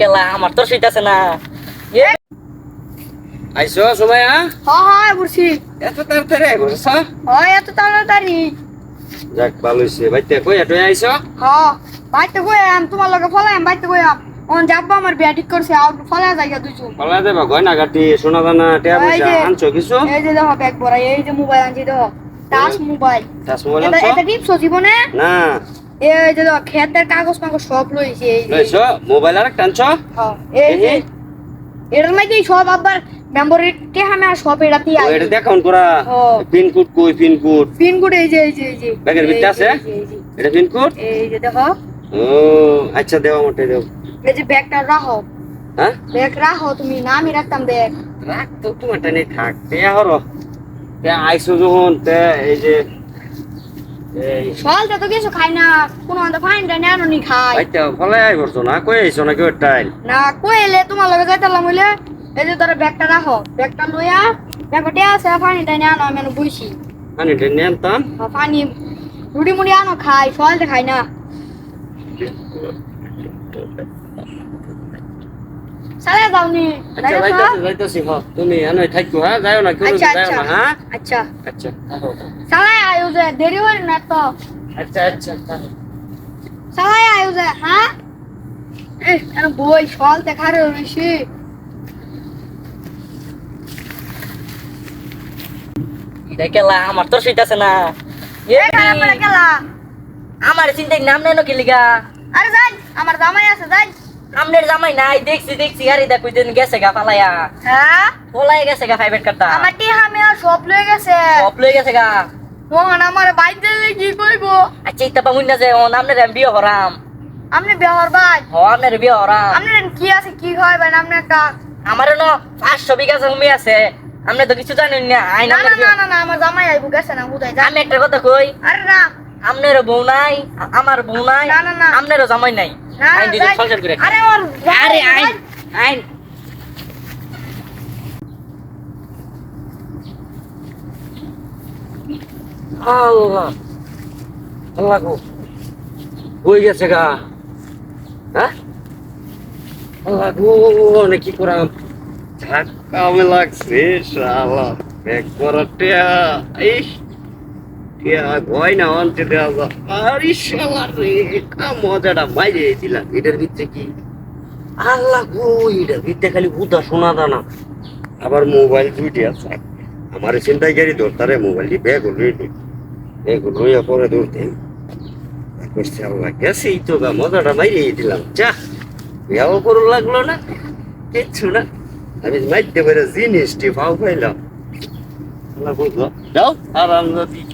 কেলা আমার তোর শীত আছে না। আইসো সময় হ্যাঁ হয় হয় বুঝছি এত তাড়াতাড়ি আইবস হয় এত তাড়াতাড়ি। যাক ভালো হইছে। বাইতে কই এত আইসো। হ বাইতে গো আম তোমার লগে ফলাম বাইতে গো আম। অন যাব আমার বিয়া ঠিক করছে আর ফলা যাইগা দুইজন। পালা দেবা গয়না গাটি সোনা দানা টিয়া পয়সা আনছো কিছু? এই যে দেখো ব্যাগ ভরা এই যে মোবাইল আনছি দেখো। Touch mobile. তাস মোবাইল আনছো? এটা টিপস জীবনে? না। এই যে দেখো খেতের কাগজ মাগজ সব লইছে এই যে। মোবাইল আর হ্যাঁ, এই যে। এটার মধ্যে সব আবার মেমোরি টেহা না সব এটাতেই আছে। এটা দেখাউন করা। পিন কোড কই পিন কোড? পিন কোড এই যে এই যে এই যে। ব্যাগের ভিতরে এই যে, আছে? এই যে, এই যে। এটা পিন কোড? এই যে দেখো। ও আচ্ছা দেও মোটে দেও। এই যে ব্যাগটা রাখো। হ্যাঁ? ব্যাগ রাখো তুমি না আমি রাখতাম ব্যাগ। রাখ তো তোমারটা নেই থাক। তে হরো। তে আইসো যখন তে এই যে সকালটা তো কিছু খাই না কোনো আন্দা ফাইন টাইন আনো নি খাই। আইতা ফলে আইবছো না কই আইছো না কেউ টাইল? না কইলে তোমার লগে যাইতালাম হইলে এই যে তোর ব্যাগটা রাখো ব্যাগটা লইয়া ব্যাগটা আছে ফানি টাইন আনো আমি আনো বইছি। আনি টেনে নিতাম ফানি রুটি মুড়ি আনো খাই সকালটা খাই না। সালে যাওনি আচ্ছা যাইতাছি যাইতাছি হ। তুমি থাকো হ্যাঁ যাও না কেউ আচ্ছা যাও আচ্ছা। না হ্যাঁ আচ্ছা আচ্ছা সালে আয়ু যে দেরি হইল না তো। আচ্ছা আচ্ছা সালে আয়ু যে হ্যাঁ এই আরে বই সকাল দেখা এটা কেলা আমার তোর শীত আছে না। এ খারাপ করে গেলা আমার চিন্তাই নাম নেই কি লিগা? আরে যাই আমার জামাই আছে যাই। আমনের জামাই নাই দেখছি দেখছি আরে দেখ দিন গেছে গা ফালাইয়া হ্যাঁ? ফলাই গেছে গা ফাইভেট কাটতা আমার টিহা মেয়া সব লয়ে গেছে। সব লই গেছে গা। মোহন আমার বাইতে কি কইব? আচ্ছা ইতা পামুন না যে ও নামনের আমি বিয়ে হরাম আপনি বিয়াহর ভাই হ আমনের বিয়ে হরাম আপনি কি আছে কি হয় ভাই আপনি একটা আমারও ন পাঁচশো বিঘা জমি আছে। আপনি তো কিছু জানেন না আই না না না না আমার জামাই আইবো গেছে না বুঝাই আমি একটা কথা কই। আরে না। আমনের বউ নাই আমার বউ নাই না, না, না। আমনেরও জামাই নাই। আইন দুজন সংসার করে আরে আরে আইন আইন। আল্লাহ আল্লাহ গো। হয়ে গেছে গা। হ্যাঁ? আল্লাহ গো অনেক কি করাম। ধাক্কা লাগছে শালা। ব্যাগ মজাটা ভিতরে কি? ভিতরে খালি দানা আবার মোবাইল দুইটি আছে। আমার চিন্তাই গাড়ি ধরতারে মোবাইলটি ব্যাগ লইলি ব্যাগ লইয়া পরে ধরতে করছে আল্লাহ গেছে তো মজাটা মাইরে দিলাম। যা, বিয়াও করু লাগল না? কিচ্ছু না। আমি মাইতে পারে জিনিসটি পাও পাইলাম। আল্লাহ বুঝলো যাও। আরাম যদি